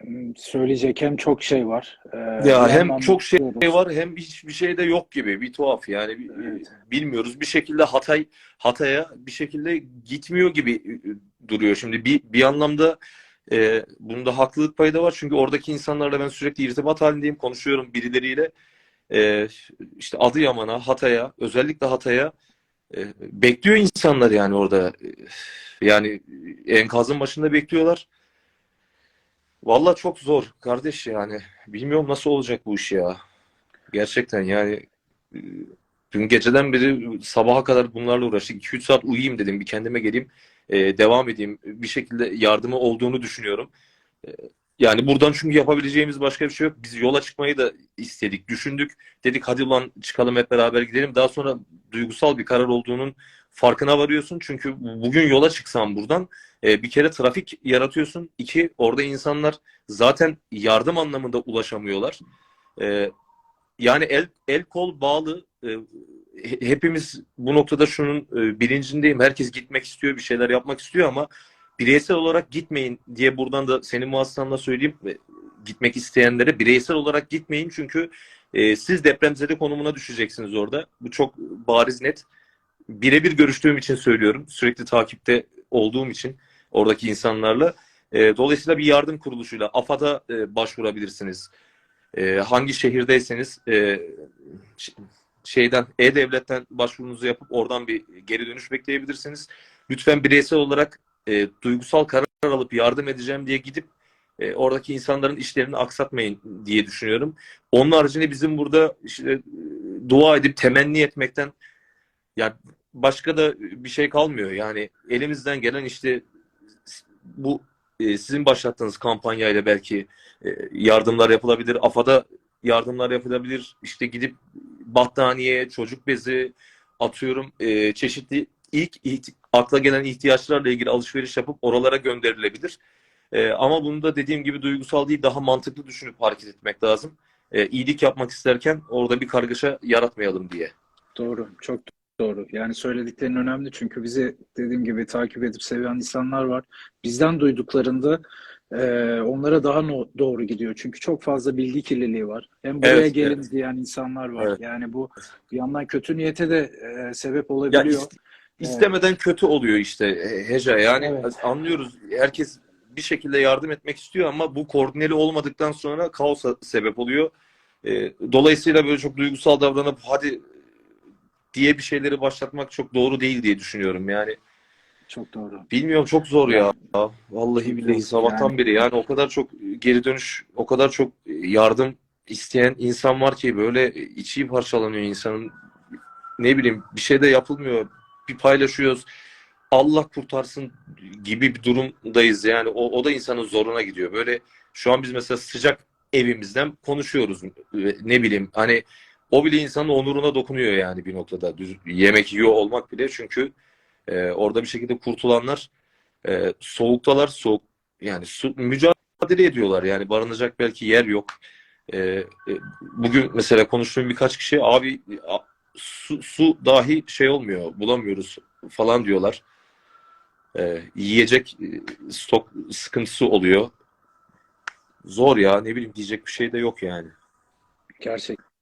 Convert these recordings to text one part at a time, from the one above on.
Hmm, Söyleyecek hem çok şey var. Ee, Ya hem çok şey var hem hiçbir şey de yok gibi. Bir tuhaf yani bir- Evet. bilmiyoruz. Bir şekilde Hatay Hatay'a bir şekilde gitmiyor gibi e, duruyor. Şimdi bir bir anlamda e, bunda haklılık payı da var. Çünkü oradaki insanlarla ben sürekli irtibat halindeyim. Konuşuyorum birileriyle. E, işte Adıyaman'a, Hatay'a, özellikle Hatay'a e, bekliyor insanlar yani orada. E, Yani enkazın başında bekliyorlar. Vallahi çok zor kardeş yani. Bilmiyorum nasıl olacak bu iş ya. Gerçekten yani e, dün geceden beri sabaha kadar bunlarla uğraştık. 2-3 saat uyuyayım dedim. Bir kendime geleyim. e, devam edeyim. Bir şekilde yardımı olduğunu düşünüyorum. E, yani buradan çünkü yapabileceğimiz başka bir şey yok. Biz yola çıkmayı da istedik, düşündük. Dedik hadi ulan çıkalım hep beraber gidelim. Daha sonra duygusal bir karar olduğunun farkına varıyorsun. Çünkü bugün yola çıksan buradan e, bir kere trafik yaratıyorsun. İki, orada insanlar zaten yardım anlamında ulaşamıyorlar. E, yani el, el kol bağlı. E, he- hepimiz bu noktada şunun e, bilincindeyim. Herkes gitmek istiyor, bir şeyler yapmak istiyor ama bireysel olarak gitmeyin diye buradan da senin vasıtanla söyleyeyim. ve Gitmek isteyenlere bireysel olarak gitmeyin çünkü e, siz depremzede konumuna düşeceksiniz orada. Bu çok bariz net. Birebir görüştüğüm için söylüyorum. Sürekli takipte olduğum için oradaki insanlarla. E, dolayısıyla bir yardım kuruluşuyla AFAD'a e, başvurabilirsiniz. E, hangi şehirdeyseniz e, şeyden E-Devlet'ten başvurunuzu yapıp oradan bir geri dönüş bekleyebilirsiniz. Lütfen bireysel olarak e, duygusal karar alıp yardım edeceğim diye gidip e, oradaki insanların işlerini aksatmayın diye düşünüyorum. Onun haricinde bizim burada işte, e, dua edip temenni etmekten ya başka da bir şey kalmıyor. Yani elimizden gelen işte bu e, sizin başlattığınız kampanyayla belki e, yardımlar yapılabilir. AFA'da yardımlar yapılabilir. İşte gidip battaniye, çocuk bezi atıyorum e, çeşitli ilk akla gelen ihtiyaçlarla ilgili alışveriş yapıp oralara gönderilebilir. E, ama bunu da dediğim gibi duygusal değil daha mantıklı düşünüp hareket etmek lazım. E, iyilik yapmak isterken orada bir kargaşa yaratmayalım diye. Doğru, çok doğru. Yani söylediklerin önemli çünkü bizi dediğim gibi takip edip seven insanlar var. Bizden duyduklarında e, onlara daha no- doğru gidiyor. Çünkü çok fazla bilgi kirliliği var. Hem buraya Evet, gelin evet. diyen insanlar var. Evet. Yani bu bir yandan kötü niyete de e, sebep Ya olabiliyor. ist- istemeden kötü oluyor işte e, Heca. Yani Evet. anlıyoruz herkes bir şekilde yardım etmek istiyor ama bu koordineli olmadıktan sonra kaosa sebep oluyor. E, dolayısıyla böyle çok duygusal davranıp hadi diye bir şeyleri başlatmak çok doğru değil diye düşünüyorum. Yani Çok doğru. bilmiyorum çok zor ya. Vallahi billahi sabahtan Yani- beri yani o kadar çok geri dönüş, o kadar çok yardım isteyen insan var ki böyle içi parçalanıyor insanın. Ne bileyim bir şey de yapılmıyor. Bir paylaşıyoruz. Allah kurtarsın gibi bir durumdayız yani. O, o da insanın zoruna gidiyor. Böyle şu an biz mesela sıcak evimizden konuşuyoruz. Ne bileyim hani o bile insanın onuruna dokunuyor yani bir noktada. Düz, yemek yiyor olmak bile çünkü e, orada bir şekilde kurtulanlar e, soğuktalar soğuk yani su, mücadele ediyorlar yani barınacak belki yer yok. E, e, bugün mesela konuştuğum birkaç kişi abi a- su, su dahi şey olmuyor bulamıyoruz falan diyorlar. E, yiyecek e, stok sıkıntısı oluyor. Zor ya ne bileyim diyecek bir şey de yok yani. Gerçekten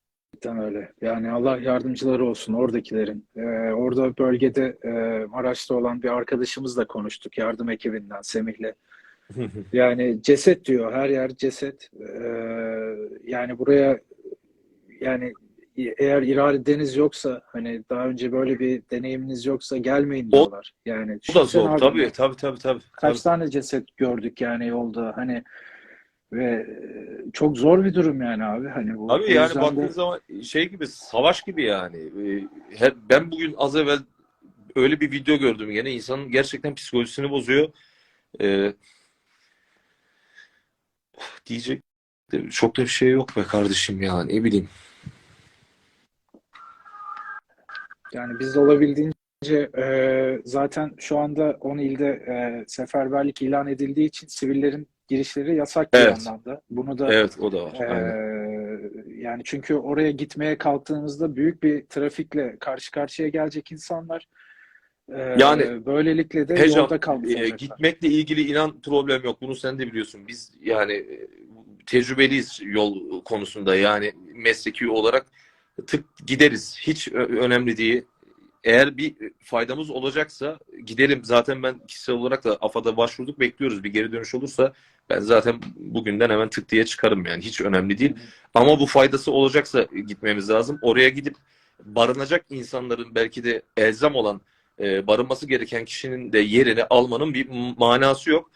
öyle. Yani Allah yardımcıları olsun oradakilerin. Ee, orada bölgede e, Maraş'ta olan bir arkadaşımızla konuştuk yardım ekibinden Semih'le. Yani ceset diyor her yer ceset. Ee, yani buraya yani eğer iradeniz yoksa hani daha önce böyle bir deneyiminiz yoksa gelmeyin O- diyorlar. Yani Bu da zor abi, tabii tabii tabii tabii. Kaç tabii. tane ceset gördük yani yolda hani ve e, çok zor bir durum yani abi hani bu Abi yani baktığın de zaman şey gibi savaş gibi yani. Her- Ben bugün az evvel öyle bir video gördüm yine insanın gerçekten psikolojisini bozuyor. Ee, diyecek çok da bir şey yok be kardeşim ya ne bileyim. Yani biz de olabildiğince e, zaten şu anda 10 ilde e, seferberlik ilan edildiği için sivillerin girişleri yasak bir Evet. yandan da. Bunu da Evet o da var. e, Aynen. yani çünkü oraya gitmeye kalktığımızda büyük bir trafikle karşı karşıya gelecek insanlar. Yani, böylelikle de Hocam, yolda kalmış e, gitmekle ilgili inan problem yok. Bunu sen de biliyorsun. Biz yani tecrübeliyiz yol konusunda. Yani mesleki olarak tık gideriz. Hiç önemli değil. Eğer bir faydamız olacaksa gidelim. Zaten ben kişisel olarak da AFAD'a başvurduk. Bekliyoruz. Bir geri dönüş olursa ben zaten bugünden hemen tık diye çıkarım yani. Hiç önemli değil. Ama bu faydası olacaksa gitmemiz lazım. Oraya gidip barınacak insanların belki de elzem olan e, barınması gereken kişinin de yerini almanın bir manası yok.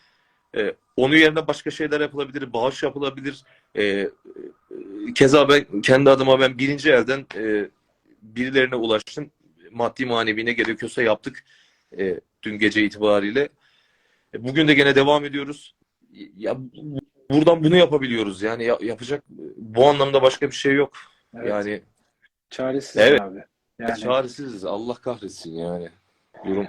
E, onun yerine başka şeyler yapılabilir, bağış yapılabilir. E, e, keza ben kendi adıma ben birinci elden e, birilerine ulaştım. Maddi manevi ne gerekiyorsa yaptık e, dün gece itibariyle. E, bugün de gene devam ediyoruz. Ya bu- buradan bunu yapabiliyoruz. Yani ya- yapacak bu anlamda başka bir şey yok. Evet, Yani çaresiz Evet. abi. Yani çaresiziz. Allah kahretsin yani. Durum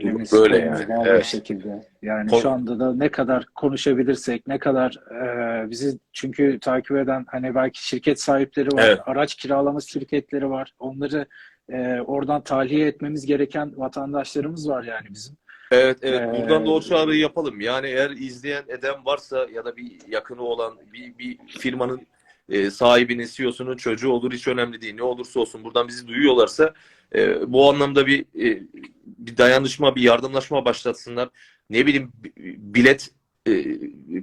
elimiz Böyle yani, evet. bir şekilde. Yani Kon- şu anda da ne kadar konuşabilirsek, ne kadar e, bizi çünkü takip eden hani belki şirket sahipleri var, Evet. araç kiralama şirketleri var. Onları e, oradan tahliye etmemiz gereken vatandaşlarımız var yani bizim. Evet evet Ee, buradan da o çağrıyı yapalım. Yani eğer izleyen eden varsa ya da bir yakını olan bir, bir firmanın e, sahibinin, CEO'sunun çocuğu olur hiç önemli değil. Ne olursa olsun buradan bizi duyuyorlarsa e, bu anlamda bir e, bir dayanışma, bir yardımlaşma başlatsınlar. Ne bileyim bi- bilet e,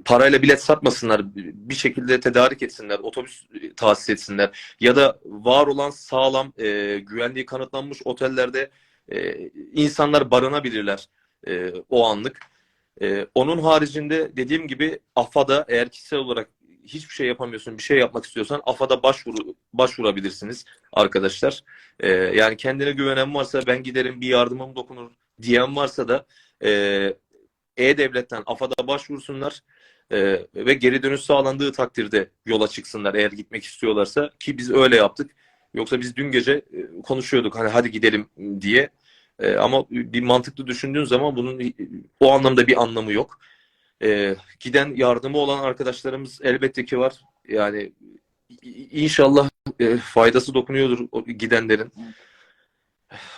parayla bilet satmasınlar. Bir şekilde tedarik etsinler, otobüs e, tahsis etsinler ya da var olan sağlam e, güvenliği kanıtlanmış otellerde e, insanlar barınabilirler e, o anlık. E, onun haricinde dediğim gibi AFAD'a eğer kişisel olarak hiçbir şey yapamıyorsun, bir şey yapmak istiyorsan AFAD'a başvuru başvurabilirsiniz arkadaşlar. E, yani kendine güvenen varsa ben giderim bir yardımım dokunur diyen varsa da e, E-Devlet'ten AFAD'a başvursunlar. E, ve geri dönüş sağlandığı takdirde yola çıksınlar eğer gitmek istiyorlarsa ki biz öyle yaptık. Yoksa biz dün gece e, konuşuyorduk hani hadi gidelim diye. E, ama bir mantıklı düşündüğün zaman bunun e, o anlamda bir anlamı yok. E, giden yardımı olan arkadaşlarımız elbette ki var. Yani inşallah e, faydası dokunuyordur gidenlerin.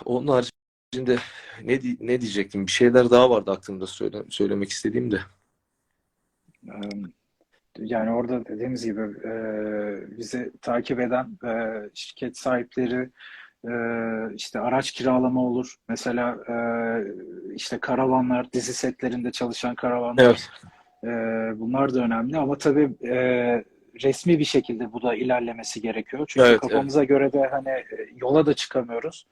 Onun haricinde ne ne diyecektim? Bir şeyler daha vardı aklımda söyle, söylemek istediğim de. Yani orada dediğimiz gibi e, bizi takip eden e, şirket sahipleri işte araç kiralama olur. Mesela e, işte karavanlar, dizi setlerinde çalışan karavanlar Evet. e, bunlar da önemli ama tabii e, resmi bir şekilde bu da ilerlemesi gerekiyor. Çünkü Evet, kafamıza göre de hani e, yola da çıkamıyoruz.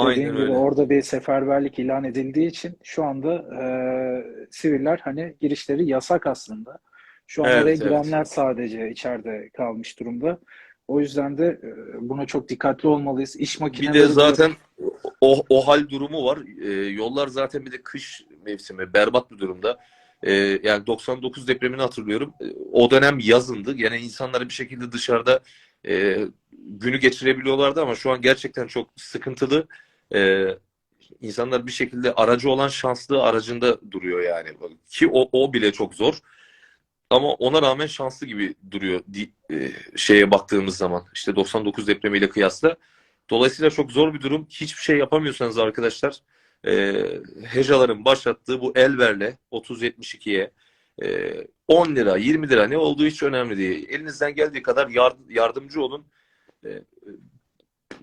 Dediğim Aynen gibi öyle. orada bir seferberlik ilan edildiği için şu anda e, siviller hani girişleri yasak aslında. Şu an Evet, oraya evet. girenler sadece içeride kalmış durumda. O yüzden de e, buna çok dikkatli olmalıyız. İş Bir makineleri de diyoruz. zaten o, o hal durumu var. E, yollar zaten bir de kış mevsimi berbat bir durumda. E, yani 99 depremini hatırlıyorum. E, o dönem yazındı. Yani insanlar bir şekilde dışarıda e, günü geçirebiliyorlardı ama şu an gerçekten çok sıkıntılı. E, insanlar bir şekilde aracı olan şanslı aracında duruyor yani. Ki o, o bile çok zor. Ama ona rağmen şanslı gibi duruyor e, şeye baktığımız zaman. İşte 99 depremiyle kıyasla. Dolayısıyla çok zor bir durum. Hiçbir şey yapamıyorsanız arkadaşlar e, Hejaların başlattığı bu Elver'le 3072'ye e, 10 lira 20 lira ne olduğu hiç önemli değil. Elinizden geldiği kadar yard- yardımcı olun. E,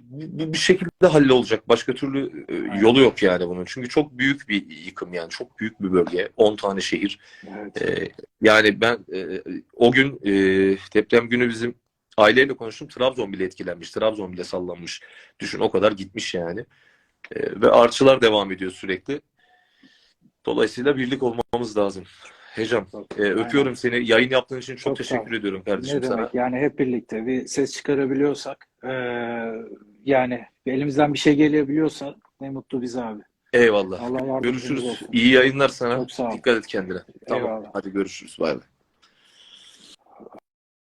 bu, bir şekilde hallolacak. Başka türlü e, yolu yok yani bunun. Çünkü çok büyük bir yıkım yani. Çok büyük bir bölge. 10 tane şehir. Evet. Ee, yani ben e, o gün e, deprem günü bizim aileyle konuştum. Trabzon bile etkilenmiş. Trabzon bile sallanmış. Düşün o kadar gitmiş yani. E, ve artçılar devam ediyor sürekli. Dolayısıyla birlik olmamız lazım. Hecam, e, öpüyorum seni. Yayın yaptığın için çok, Çok teşekkür ediyorum kardeşim Ne sana. demek yani hep birlikte bir ses çıkarabiliyorsak e, yani elimizden bir şey gelebiliyorsa ne mutlu bize abi. Eyvallah. Allah Görüşürüz. olsun. İyi yayınlar sana. Çok sağ ol. Dikkat et kendine. Tamam. Eyvallah. Hadi görüşürüz. Bay bay.